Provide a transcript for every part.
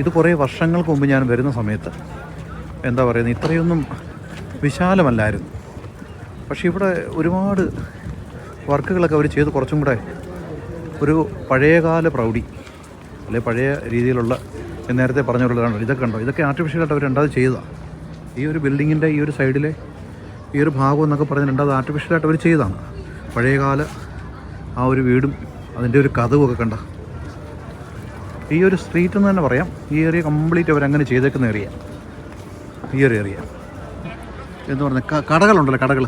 ഇത് കുറേ വർഷങ്ങൾക്ക് മുമ്പ് ഞാൻ വരുന്ന സമയത്ത് എന്താ പറയുന്നത് ഇത്രയൊന്നും വിശാലമല്ലായിരുന്നു. പക്ഷേ ഇവിടെ ഒരുപാട് വർക്കുകളൊക്കെ അവർ ചെയ്ത്. കുറച്ചും കൂടെ ഒരു പഴയകാല പ്രൗഢി അല്ലെ പഴയ രീതിയിലുള്ള നേരത്തെ പറഞ്ഞുള്ളതാണ് ഇതൊക്കെ ഉണ്ടോ ഇതൊക്കെ ആർട്ടിഫിഷ്യലായിട്ട് അവർ രണ്ടാമത് ചെയ്തതാണ് ഈ ഒരു ബിൽഡിങ്ങിന്റെ ഈ ഒരു സൈഡിലെ ഈ ഒരു ഭാഗം എന്നൊക്കെ പറഞ്ഞ് രണ്ടാമത് ആർട്ടിഫിഷ്യലായിട്ട് അവർ ചെയ്തതാണ്. പഴയകാല ആ ഒരു വീടും അതിന്റെ ഒരു കഥവും ഒക്കെ കണ്ട ഈ ഒരു സ്ട്രീറ്റ് എന്ന് തന്നെ പറയാം. ഈ ഏരിയ കംപ്ലീറ്റ് അവരങ്ങനെ ചെയ്തേക്കുന്ന ഏരിയ ഈ ഒരു ഏരിയ എന്ന് പറഞ്ഞാൽ ക- കടകളുണ്ടല്ലോ കടകൾ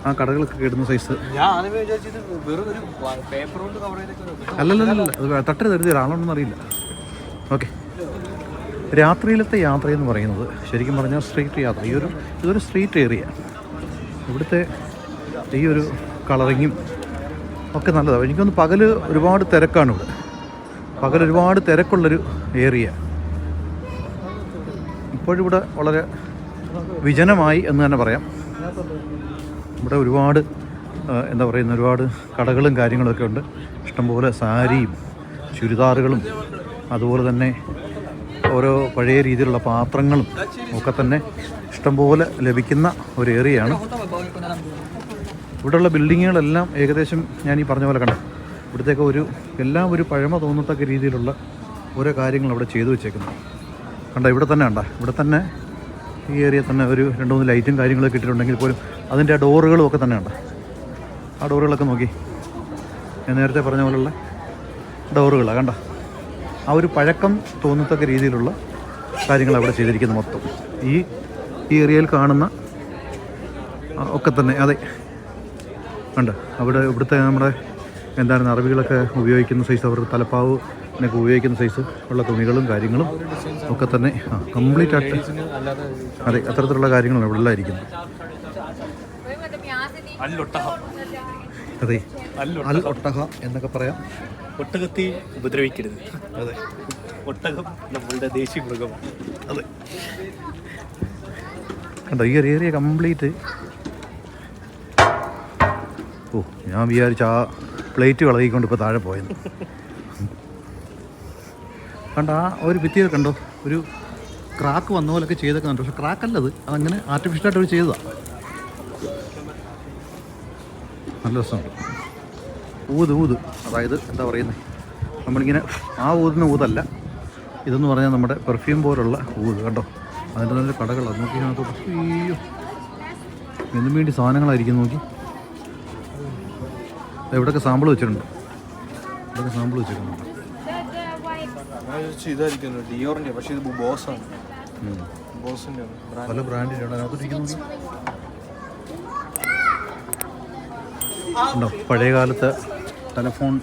ആ കടകളൊക്കെ കിട്ടുന്ന സൈസ് അല്ലല്ലല്ല അത് തട്ട് തരുതി ഒരാളൊന്നും അറിയില്ല. ഓക്കെ രാത്രിയിലത്തെ യാത്ര എന്ന് പറയുന്നത് ശരിക്കും പറഞ്ഞാൽ സ്ട്രീറ്റ് യാത്ര. ഈ ഒരു ഇതൊരു സ്ട്രീറ്റ് ഏരിയ ഇവിടുത്തെ ഈ ഒരു കളറിങ്ങും ഒക്കെ നല്ലതാണ് എനിക്കൊന്ന് പകൽ ഒരുപാട് തിരക്കാണ് ഇവിടെ. പകൽ ഒരുപാട് തിരക്കുള്ളൊരു ഏരിയ ഇപ്പോഴിവിടെ വളരെ വിജനമായി എന്ന് തന്നെ പറയാം. ഇവിടെ ഒരുപാട് എന്താ പറയുന്ന ഒരുപാട് കടകളും കാര്യങ്ങളൊക്കെ ഉണ്ട്. ഇഷ്ടംപോലെ സാരിയും ചുരിദാറുകളും അതുപോലെ തന്നെ ഓരോ പഴയ രീതിയിലുള്ള പാത്രങ്ങളും ഒക്കെ തന്നെ ഇഷ്ടംപോലെ ലഭിക്കുന്ന ഒരു ഏരിയയാണ് ഇവിടെയുള്ള ബിൽഡിങ്ങുകളെല്ലാം ഏകദേശം ഞാൻ ഈ പറഞ്ഞ പോലെ കണ്ടു. ഇവിടത്തേക്ക് ഒരു എല്ലാം ഒരു പഴമ തോന്നത്തക്ക രീതിയിലുള്ള ഓരോ കാര്യങ്ങൾ അവിടെ ചെയ്തു വെച്ചേക്കുന്നു. കണ്ട ഇവിടെ തന്നെ കണ്ട ഇവിടെ തന്നെ ഈ ഏരിയ തന്നെ ഒരു രണ്ട് മൂന്ന് ലൈറ്റും കാര്യങ്ങളൊക്കെ ഇട്ടിട്ടുണ്ടെങ്കിൽ പോലും അതിന്റെ ആ ഡോറുകളും ഒക്കെ തന്നെ ഉണ്ട് ആ ഡോറുകളൊക്കെ നോക്കി. ഞാൻ നേരത്തെ പറഞ്ഞ പോലുള്ള ഡോറുകളാണ് കണ്ട? ആ ഒരു പഴക്കം തോന്നത്തക്ക രീതിയിലുള്ള കാര്യങ്ങൾ അവിടെ ചെയ്തിരിക്കുന്നത് മൊത്തം. ഈ ഈ ഏരിയയിൽ കാണുന്ന ഒക്കെ തന്നെ അതെ. ഉണ്ട് അവിടെ ഇവിടുത്തെ നമ്മുടെ എന്താണ് അറബികളൊക്കെ ഉപയോഗിക്കുന്ന സൈസ് അവർ തലപ്പാവ് എന്നൊക്കെ ഉപയോഗിക്കുന്ന സൈസ് ഉള്ള തുണികളും കാര്യങ്ങളും ഒക്കെ തന്നെ ആ കംപ്ലീറ്റ് ആയിട്ട് അതെ അത്തരത്തിലുള്ള കാര്യങ്ങളാണ് ഇവിടെ എല്ലാം ഇരിക്കുന്നത് അതെ അല്ല അൽ ഒട്ടഹ എന്നൊക്കെ പറയാം. ഒട്ടകത്തെ ഉപദ്രവിക്കരുത്. അതെ. ഒട്ടകം നമ്മളുടെ ദേശീയ മൃഗമാണ്. അതെ. കണ്ടോ ഈ ഒരു ഏരിയ കംപ്ലീറ്റ് ഓ ഞാൻ വിചാരിച്ച ആ പ്ലേറ്റ് വിളകിക്കൊണ്ട് ഇപ്പോൾ താഴെ പോയത് കണ്ട ആ ഒരു ഭിത്തിയിൽ കണ്ടോ? ഒരു ക്രാക്ക് വന്ന പോലൊക്കെ ചെയ്തൊക്കെ കണ്ടു? പക്ഷെ ക്രാക്ക് അല്ലത് അതങ്ങനെ ആർട്ടിഫിഷ്യലായിട്ട് അവർ ചെയ്തതാണ് നല്ല രസമുണ്ട്. ഊത് ഊത്. അതായത് എന്താ പറയുന്നത് നമ്മളിങ്ങനെ ആ ഊതിന് ഊതല്ല. ഇതെന്ന് പറഞ്ഞാൽ നമ്മുടെ പെർഫ്യൂം പോലുള്ള ഊത് കണ്ടോ? അതിന്റെ നല്ല കടകളാണ് നോക്കി അയ്യോ. എന്തിനു വേണ്ടി സാധനങ്ങളായിരിക്കും നോക്കി. ഇവിടെയൊക്കെ സാമ്പിൾ വെച്ചിട്ടുണ്ട്. ഇവിടെയൊക്കെ സാമ്പിൾ വെച്ചിട്ടുണ്ട്. ഇതായിരിക്കും ഡിയോറിന്റെ പക്ഷേ ഇത് ബോസാണ് പല ബ്രാൻഡിന്റെ ഉണ്ടോ. പഴയ കാലത്ത് ടെലഫോൺ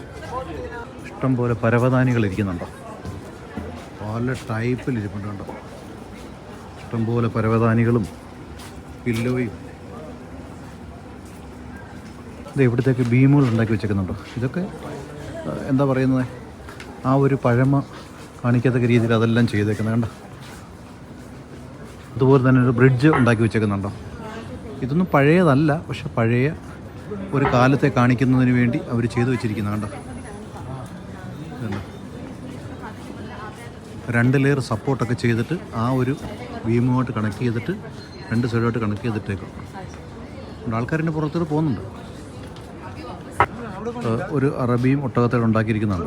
ഇഷ്ടം പോലെ പരവതാനികൾ ഇരിക്കുന്നുണ്ടോ? പല ടൈപ്പിൽ ഇരിപ്പുണ്ട് കണ്ടോ? ഇഷ്ടം പോലെ പരവതാനികളും പില്ലോയും ഇത് ഇവിടത്തേക്ക് ബീമുകൾ ഉണ്ടാക്കി വെച്ചേക്കുന്നുണ്ടോ? ഇതൊക്കെ എന്താ പറയുന്നത്? ആ ഒരു പഴമ കാണിക്കത്തക്ക രീതിയിൽ അതെല്ലാം ചെയ്തേക്കുന്നത് കണ്ടോ? അതുപോലെ തന്നെ ഒരു ബ്രിഡ്ജ് ഉണ്ടാക്കി വെച്ചേക്കുന്നുണ്ടോ? ഇതൊന്നും പഴയതല്ല പക്ഷെ പഴയ ഒരു കാലത്തെ കാണിക്കുന്നതിന് വേണ്ടി അവർ ചെയ്തു വെച്ചിരിക്കുന്ന കണ്ടോ? രണ്ട് ലെയർ സപ്പോർട്ടൊക്കെ ചെയ്തിട്ട് ആ ഒരു ഭീമുമായിട്ട് കണക്ട് ചെയ്തിട്ട് രണ്ട് സൈഡുമായിട്ട് കണക്ട് ചെയ്തിട്ടേക്കും. ആൾക്കാരിന്റെ പുറത്തോട്ട് പോകുന്നുണ്ട്. ഒരു അറബിയും ഒട്ടകത്തോടെ ഉണ്ടാക്കിയിരിക്കുന്നതാണ്.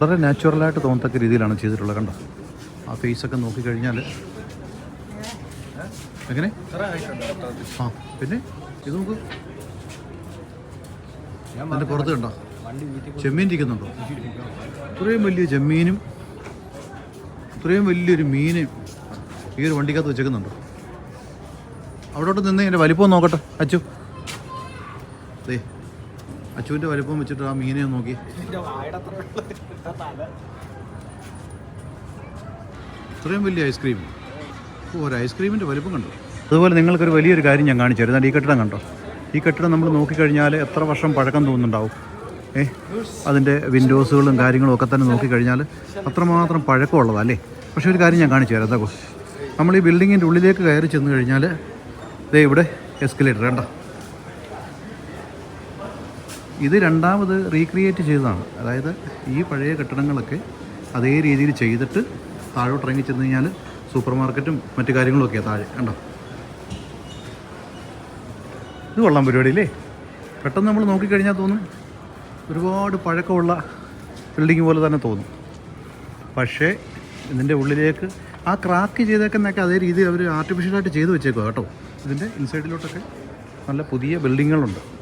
വളരെ നാച്ചുറലായിട്ട് തോന്നത്തക്ക രീതിയിലാണ് ചെയ്തിട്ടുള്ളത് കണ്ടോ? ആ ഫേസൊക്കെ നോക്കിക്കഴിഞ്ഞാൽ എങ്ങനെ? ആ പിന്നെ? ഇത് നോക്ക്. അതിന്റെ പുറത്ത് കണ്ടോ? ചെമ്മീൻ ഇരിക്കുന്നുണ്ടോ? ഇത്രയും വലിയ ചെമ്മീനും ഇത്രയും വലിയൊരു മീനും ഈ ഒരു വണ്ടിക്കകത്ത് വെച്ചേക്കുന്നുണ്ടോ? അവിടോട്ട് നിന്ന് എന്റെ വലിപ്പം നോക്കട്ടെ അച്ചു. ദേ അച്ചുവിന്റെ വലുപ്പം വെച്ചിട്ട് ആ മീനെ നോക്കി. ഇത്രയും വലിയ ഐസ്ക്രീം ഓ ഒരു ഐസ്ക്രീമിന്റെ വലിപ്പം കണ്ടു? അതുപോലെ നിങ്ങൾക്കൊരു വലിയൊരു കാര്യം ഞാൻ കാണിച്ചു തരുന്നുണ്ട് ഈ കെട്ടിടം കണ്ടോ? ഈ കെട്ടിടം നമ്മൾ നോക്കിക്കഴിഞ്ഞാൽ എത്ര വർഷം പഴക്കം തോന്നുന്നുണ്ടാവും. ഏ അതിന്റെ വിൻഡോസുകളും കാര്യങ്ങളും ഒക്കെ തന്നെ നോക്കിക്കഴിഞ്ഞാൽ അത്രമാത്രം പഴക്കമുള്ളതാണ് അല്ലേ? പക്ഷേ ഒരു കാര്യം ഞാൻ കാണിച്ചു തരാം. എന്താ നമ്മൾ ഈ ബിൽഡിങ്ങിന്റെ ഉള്ളിലേക്ക് കയറി ചെന്ന് കഴിഞ്ഞാൽ ദേ ഇവിടെ എസ്കലേറ്റർ കണ്ടോ? ഇത് രണ്ടാമത് റീക്രിയേറ്റ് ചെയ്തതാണ്. അതായത് ഈ പഴയ കെട്ടിടങ്ങളൊക്കെ അതേ രീതിയിൽ ചെയ്തിട്ട് താഴോട്ട് ഇറങ്ങി ചെന്ന് കഴിഞ്ഞാൽ സൂപ്പർ മാർക്കറ്റും മറ്റു കാര്യങ്ങളൊക്കെയാണ് താഴെ. കണ്ടോ? ഇത് കൊള്ളാം പരിപാടി അല്ലേ പെട്ടെന്ന് നമ്മൾ നോക്കിക്കഴിഞ്ഞാൽ തോന്നും. ഒരുപാട് പഴക്കമുള്ള ബിൽഡിംഗ് പോലെ തന്നെ തോന്നും. പക്ഷേ ഇതിന്റെ ഉള്ളിലേക്ക് ആ ക്രാക്ക് ചെയ്തേക്കുന്നൊക്കെ അതേ രീതിയിൽ അവർ ആർട്ടിഫിഷ്യലായിട്ട് ചെയ്ത് വെച്ചേക്കുക കേട്ടോ. ഇതിന്റെ ഇൻസൈഡിലോട്ടൊക്കെ നല്ല പുതിയ ബിൽഡിങ്ങുകളുണ്ട്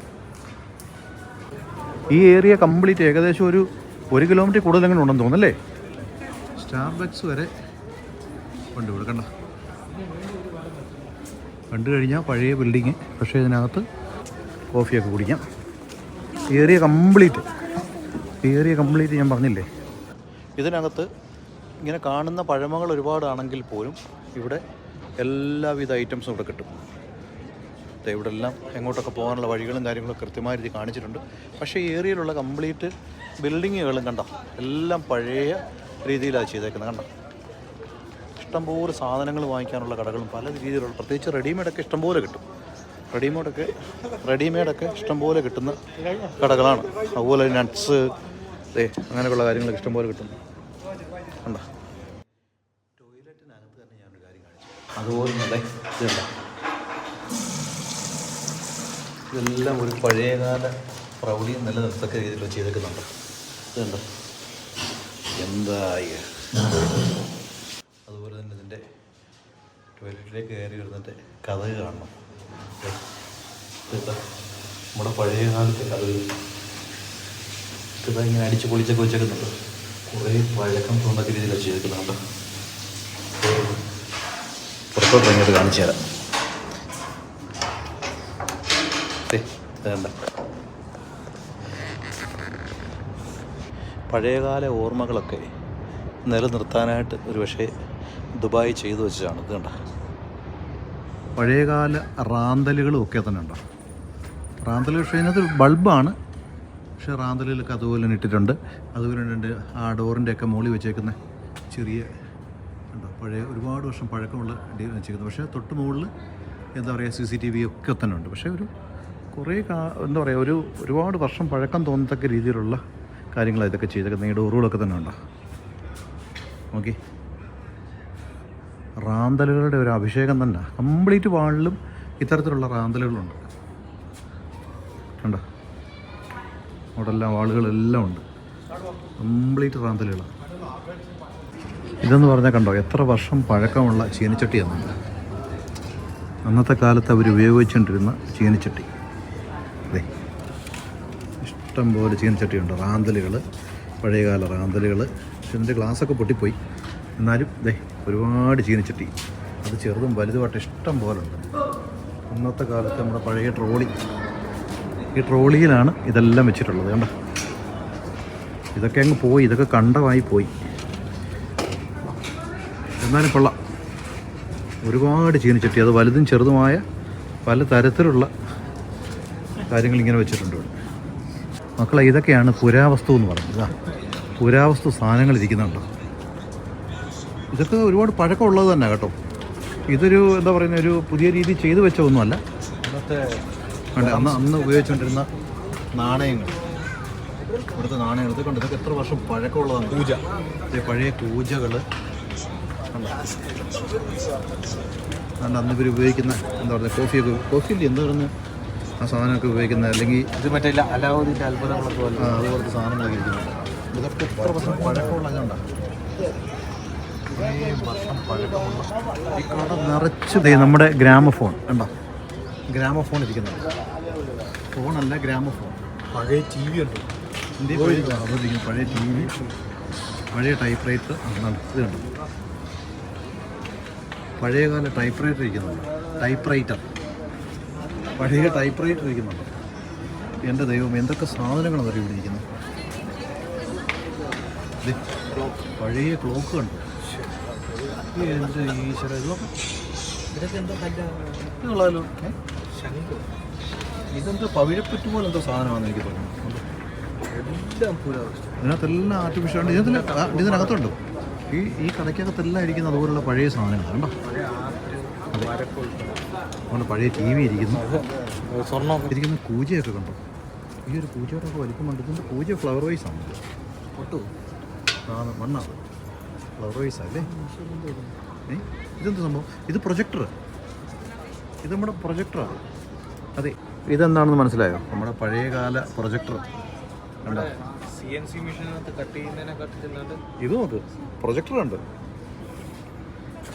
ഈ ഏരിയ കംപ്ലീറ്റ് ഏകദേശം ഒരു ഒരു കിലോമീറ്റർ കൂടുതൽ അങ്ങനെ ഉണ്ടെന്ന് തോന്നുന്നല്ലേ സ്റ്റാർബക്സ് വരെ ഉണ്ട് ഇവിടെ കണ്ട. കണ്ടു കഴിഞ്ഞാൽ പഴയ ബിൽഡിങ് പക്ഷേ ഇതിനകത്ത് കോഫിയൊക്കെ കുടിക്കാം. ഏരിയ കംപ്ലീറ്റ് ഏരിയ കംപ്ലീറ്റ് ഞാൻ പറഞ്ഞില്ലേ? ഇതിനകത്ത് ഇങ്ങനെ കാണുന്ന പഴമകൾ ഒരുപാടാണെങ്കിൽ പോലും ഇവിടെ എല്ലാവിധ ഐറ്റംസും ഇവിടെ കിട്ടും. ഇവിടെ എല്ലാം എങ്ങോട്ടൊക്കെ പോകാനുള്ള വഴികളും കാര്യങ്ങളും കൃത്യമായ രീതി കാണിച്ചിട്ടുണ്ട്. പക്ഷേ ഈ ഏരിയയിലുള്ള കംപ്ലീറ്റ് ബിൽഡിങ്ങുകളും കണ്ടോ? എല്ലാം പഴയ രീതിയിലാണ് ചെയ്തേക്കുന്നത് കണ്ട? ഇഷ്ടംപോലെ സാധനങ്ങൾ വാങ്ങിക്കാനുള്ള കടകളും പല രീതിയിലുള്ള പ്രത്യേകിച്ച് റെഡിമെയ്ഡൊക്കെ ഇഷ്ടംപോലെ കിട്ടും. റെഡിമെയ്ഡൊക്കെ റെഡിമെയ്ഡൊക്കെ ഇഷ്ടംപോലെ കിട്ടുന്ന കടകളാണ്. അതുപോലെ നട്ട്സ് ഏ അങ്ങനെയുള്ള കാര്യങ്ങളൊക്കെ ഇഷ്ടംപോലെ കിട്ടും. കണ്ട? ടോയ്ലറ്റിനകത്ത് തന്നെ ഞാനൊരു കാര്യം കാണിച്ചു അതുപോലെ അതെ ഇതല്ല ഇതെല്ലാം ഒരു പഴയകാല പ്രൗഢിയും നിലനിർത്തക്ക രീതിയിൽ ചെയ്തേക്കുന്നുണ്ട്. ഇതുണ്ട്? എന്താ ഇത്? അതുപോലെ തന്നെ ഇതിന്റെ ടോയ്ലറ്റിലേക്ക് കയറി വരുന്നതിന്റെ കഥ കാണണം. നമ്മുടെ പഴയ കാലത്തെ കഥ ഇതാ ഇങ്ങനെ അടിച്ച് പൊളിച്ചൊക്കെ വെച്ചേക്കുന്നുണ്ട്. കുറേ പഴക്കം തോന്നക്ക രീതിയിലാണ് ചെയ്തേക്കുന്നുണ്ട്. പുറത്തോട്ട് ഇറങ്ങിയിട്ട് കാണിച്ചു തരാം. കണ്ടോ? പഴയകാല ഓർമ്മകളൊക്കെ നിലനിർത്താനായിട്ട് ഒരു പക്ഷേ ദുബായ് ചെയ്തു വെച്ചതാണ്. ഇത് കണ്ട? പഴയകാല റാന്തലുകളും ഒക്കെ തന്നെ ഉണ്ടോ? റാന്തൽ പക്ഷേ ഇതിനകത്ത് ബൾബാണ്. പക്ഷേ റാന്തലിലൊക്കെ അതുപോലെ തന്നെ ഇട്ടിട്ടുണ്ട്. അതുപോലെ ഉണ്ട് ആ ഡോറിന്റെ ഒക്കെ മുകളിൽ വെച്ചേക്കുന്ന ചെറിയ ഉണ്ടോ? പഴയ ഒരുപാട് വർഷം പഴക്കമുള്ള വെച്ചേക്കുന്നത് പക്ഷേ തൊട്ട് മുകളിൽ എന്താ പറയുക സി സി ടി വി ഒക്കെ തന്നെ ഉണ്ട്. പക്ഷേ ഒരു കുറേ കാ എന്താ പറയുക ഒരു ഒരുപാട് വർഷം പഴക്കം തോന്നത്തക്ക രീതിയിലുള്ള കാര്യങ്ങളാണ് ഇതൊക്കെ ചെയ്തൊക്കെ ഈ ഡോറുകളൊക്കെ തന്നെ ഉണ്ടോ? ഓക്കെ റാന്തലുകളുടെ ഒരു അഭിഷേകം തന്നെ. കംപ്ലീറ്റ് വാളിലും ഇത്തരത്തിലുള്ള റാന്തലുകളുണ്ട്. കണ്ടോ? അവിടെ എല്ലാം വാളുകളെല്ലാം ഉണ്ട്. കംപ്ലീറ്റ് റാന്തലുകളാണ് ഇതെന്ന് പറഞ്ഞാൽ കണ്ടോ എത്ര വർഷം പഴക്കമുള്ള ചീനിച്ചട്ടിയാണ് അന്നത്തെ കാലത്ത് അവർ ഉപയോഗിച്ചുകൊണ്ടിരുന്ന ചീനച്ചട്ടി. അതെ. ഇഷ്ടം പോലെ ചീനച്ചട്ടിയുണ്ട് റാന്തലുകൾ പഴയകാല റാന്തലുകൾ പക്ഷെ ഇതിന്റെ ഗ്ലാസ്സൊക്കെ പൊട്ടിപ്പോയി. എന്നാലും ദേ ഒരുപാട് ചീനച്ചട്ടി അത് ചെറുതും വലുതുമായിട്ട് ഇഷ്ടം പോലെ ഉണ്ട്. ഇന്നത്തെ കാലത്ത് നമ്മുടെ പഴയ ട്രോളി. ഈ ട്രോളിയിലാണ് ഇതെല്ലാം വെച്ചിട്ടുള്ളത്. കണ്ട? ഇതൊക്കെ അങ്ങ് പോയി. ഇതൊക്കെ കണ്ടമായി പോയി. എന്നാലും കൊള്ളാം. ഒരുപാട് ചീനച്ചട്ടി അത് വലുതും ചെറുതുമായ പല തരത്തിലുള്ള കാര്യങ്ങൾ ഇങ്ങനെ വെച്ചിട്ടുണ്ട് ഇവിടെ. മക്കളെ ഇതൊക്കെയാണ് പുരാവസ്തു എന്ന് പറയുന്നത് പുരാവസ്തു സാധനങ്ങൾ ഇരിക്കുന്നുണ്ട്? ഇതൊക്കെ ഒരുപാട് പഴക്കമുള്ളത് തന്നെ കേട്ടോ. ഇതൊരു എന്താ പറയുന്ന ഒരു പുതിയ രീതി ചെയ്തു വെച്ച ഒന്നുമല്ല. ഇന്നത്തെ ഉണ്ട്. അന്ന് അന്ന് ഉപയോഗിച്ചുകൊണ്ടിരുന്ന നാണയങ്ങൾ. ഇവിടുത്തെ നാണയങ്ങൾ ഇതൊക്കെ ഉണ്ട് ഇതൊക്കെ എത്ര വർഷം പഴക്കമുള്ളതാണ് പൂജ. പഴയ പൂജകൾ അന്ന് ഇവർ ഉപയോഗിക്കുന്ന എന്താ പറയുക കോഫിയൊക്കെ കോഫിയിൽ എന്താ പറയുന്നത്? ആ സാധനമൊക്കെ ഉപയോഗിക്കുന്നത്. അല്ലെങ്കിൽ ഇത് മറ്റേ അലാവുദ്ദീന്റെ അത്ഭുതങ്ങളൊക്കെ പോലെ. അതുപോലത്തെ സാധനങ്ങളൊക്കെ ഇരിക്കുന്നത് ഇതൊക്കെ എത്ര വർഷം പഴക്കമുള്ള ഇതുണ്ടാ കുറേ വർഷം പഴക്കമുള്ള ഈ കട ഫോൺ ദേ നമ്മുടെ ഗ്രാമഫോൺ കണ്ടോ? ഗ്രാമഫോൺ ഇരിക്കുന്നുണ്ട്. ഫോണല്ല ഗ്രാമഫോൺ. പഴയ ടി വി ഉണ്ട് ഇന്ത്യയിൽ പഴയ ടി വി? പഴയ ടൈപ്പ് റൈറ്റർ ഇത് കണ്ടോ? പഴയകാല ടൈപ്പ് റൈറ്റർ ഇരിക്കുന്നുണ്ട്. ടൈപ്പ് റൈറ്റർ പഴയ ടൈപ്പ് റൈറ്റർ ഇരിക്കുന്നുണ്ട്. എന്റെ ദൈവം എന്തൊക്കെ സാധനങ്ങളാണ് അവർ ഇവിടെ ഇരിക്കുന്നത് പഴയ ക്ലോക്ക് കണ്ടു? എന്റെ ഈശ്വര ഇതൊക്കെ ഇതൊക്കെ എന്തോ കല്ല ഇതുള്ളതല്ലോ ഏ? ശംഖ്. ഇതെന്തോ പവിഴപ്പറ്റ് പോലെ എന്തോ സാധനമാണെന്ന് എനിക്ക് തോന്നുന്നു. എല്ലാം ഇതിനകത്തെല്ലാം ആർട്ടിഫിഷ്യൽ ഉണ്ട് ഇതിന് ഇതിനകത്തുണ്ട്. ഈ ഈ കടയ്ക്കകത്തെല്ലാം ഇരിക്കുന്ന അതുപോലുള്ള പഴയ സാധനങ്ങളാണ് കേട്ടോ. അതുകൊണ്ട് പഴയ ടി വി ഇരിക്കുന്നു സ്വർണം ഇരിക്കുന്ന കൂജയൊക്കെ കണ്ടു? ഈ ഒരു കൂജയുടെ ഒക്കെ വലിപ്പം കണ്ടു. ഇതിന്റെ കൂജ ഫ്ലവർ വൈസ് ആണ്. ആണ് ഫ്ലവർ വൈസ് അല്ലേ? ഇതെന്ത് സംഭവം? ഇത് പ്രൊജക്ടർ ഇത് നമ്മുടെ പ്രൊജക്ടറാണ് അതെ. ഇതെന്താണെന്ന് മനസ്സിലായോ? നമ്മുടെ പഴയകാല പ്രൊജക്ടർ കണ്ടോ? സി എൻ സി മെഷീനകത്ത് കട്ട് ചെയ്യുന്നതിനെ കട്ട് ചെന്നിട്ട് ഇത് നോക്ക് പ്രൊജക്ടർ ഉണ്ട്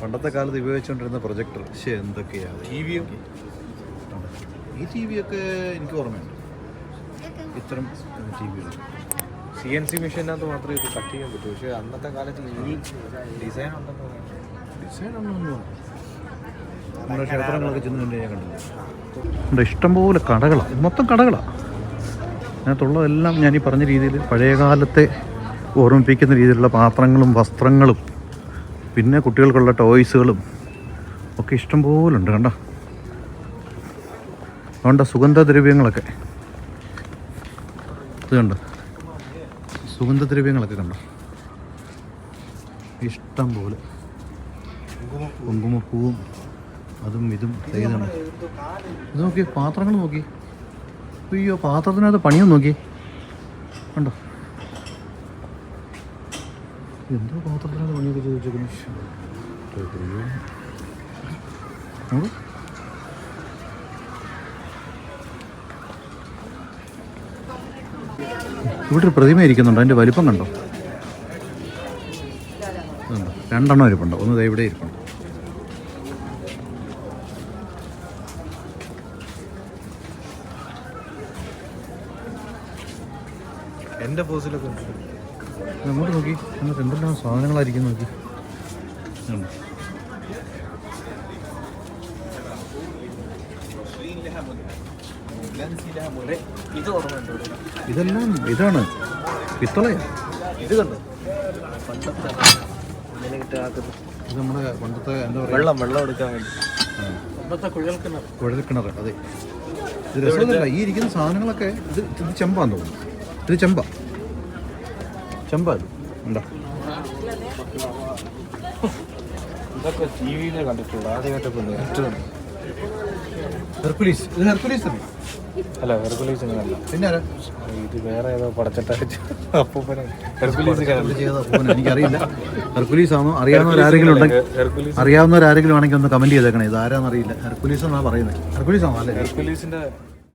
പണ്ടത്തെ കാലത്ത് ഉപയോഗിച്ചുകൊണ്ടിരുന്ന പ്രൊജക്ടർ. പക്ഷേ എന്തൊക്കെയാണ് ടി വിയും? ഈ ടി വി ഒക്കെ എനിക്ക് ഓർമ്മയുണ്ട്. ഇത്തരം ടി വികൾ. സി എൻ സി മെഷീനകത്ത് മാത്രമേ ഇത് കട്ട് ചെയ്യാൻ പറ്റൂ. പക്ഷേ അന്നത്തെ കാലത്ത് ഈ ഡിസൈൻ ഉണ്ടെന്ന് ഡിസൈൻ ഉണ്ടെന്ന് നമ്മുടെ ക്ഷേത്രങ്ങളൊക്കെ ചെന്ന് തന്നെ ഞാൻ കണ്ടില്ല ഉണ്ട് ഇഷ്ടംപോലെ കടകളാണ് മൊത്തം കടകളാണ് അതിനകത്തുള്ളതെല്ലാം ഞാൻ ഈ പറഞ്ഞ രീതിയിൽ പഴയകാലത്തെ ഓർമ്മിപ്പിക്കുന്ന രീതിയിലുള്ള പാത്രങ്ങളും വസ്ത്രങ്ങളും പിന്നെ കുട്ടികൾക്കുള്ള ടോയ്സുകളും ഒക്കെ ഇഷ്ടംപോലെ ഉണ്ട് കണ്ടോ അതുകൊണ്ട് സുഗന്ധദ്രവ്യങ്ങളൊക്കെ? ഇത് കണ്ടോ? സുഗന്ധദ്രവ്യങ്ങളൊക്കെ കണ്ടോ? ഇഷ്ടം പോലെ കുങ്കുമപ്പൂവും അതും ഇതും ചെയ്താണ് ഇത് നോക്കി പാത്രങ്ങൾ നോക്കി അയ്യോ പാത്രത്തിനകത്ത് പണിയും നോക്കി കണ്ടോ? എന്തോ പാത്രത്തിനകത്ത് പണിയൊക്കെ ചെയ്ത് വെച്ചേക്കുന്നു ഇവിടെ ഒരു പ്രതിമ ഇരിക്കുന്നുണ്ട് അതിന്റെ വലിപ്പം കണ്ടോ? രണ്ടെണ്ണം ഇരിപ്പുണ്ട് ഒന്ന് ദേ ഇവിടെ ഇരിപ്പുണ്ട്. എന്റെ പോസിലൊക്കെ ഉണ്ട്. അങ്ങോട്ട് നോക്കി. നമുക്ക് എന്തെല്ലാം സാധനങ്ങളായിരിക്കും നോക്കി? ഇതെല്ലാം ഇതാണ്. പിത്തളയാ? ഇത് കണ്ടോ? ഇത് നമ്മുടെ പണ്ടത്തെ എന്താ പറയുക? വെള്ളം വെള്ളം എടുക്കാൻ വേണ്ടി. കുഴൽ കുഴൽക്കിണർ കുഴൽക്കിണർ അതെ. ഇത് ഈ ഇരിക്കുന്ന സാധനങ്ങളൊക്കെ ഇത് ഇത് ചെമ്പാന്ന് തോന്നുന്നു. ഇത് ചെമ്പ. ചെമ്പ ഇത് ഉണ്ടോ? ഇതൊക്കെ ടി വിയിൽ കണ്ടിട്ടുള്ളൂ ആദ്യമായിട്ടൊക്കെ ഹെർക്കുലീസ്. ഇത് ഹെർക്കുലീസ് തന്നെ അല്ല ഹെർക്കുലീസ് പിന്നെ ഇത് വേറെ ഏതോ അപ്പൂപ്പനെ. ഹെർക്കുലീസ് എനിക്കറിയില്ല. ഹെർക്കുലീസ് ആണോ? അറിയാവുന്നവരാരെങ്കിലും ഉണ്ടെങ്കിൽ അറിയാവുന്നവരാരെങ്കിലും ആണെങ്കിൽ ഒന്ന് കമന്റ് ചെയ്തേക്കണേ. ഇത് ആരാന്നറിയില്ല. ഹെർക്കുലീസ് എന്നാണ് പറയുന്നത്? ഹെർക്കുലീസ് ആണോ? അല്ലേ. ഹെർക്കുലീസിന്റെ